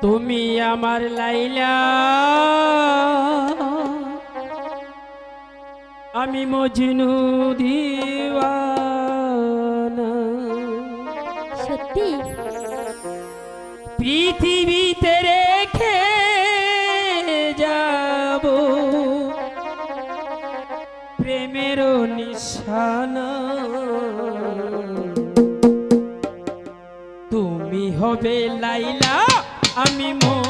তুমি আমার লাইলা। আমি মজিনু দিওয়ানা। সত্যি? পৃথিবীতে রেখে যাব। প্রেমের নিশানা। তুমি হবে লাইলা। a.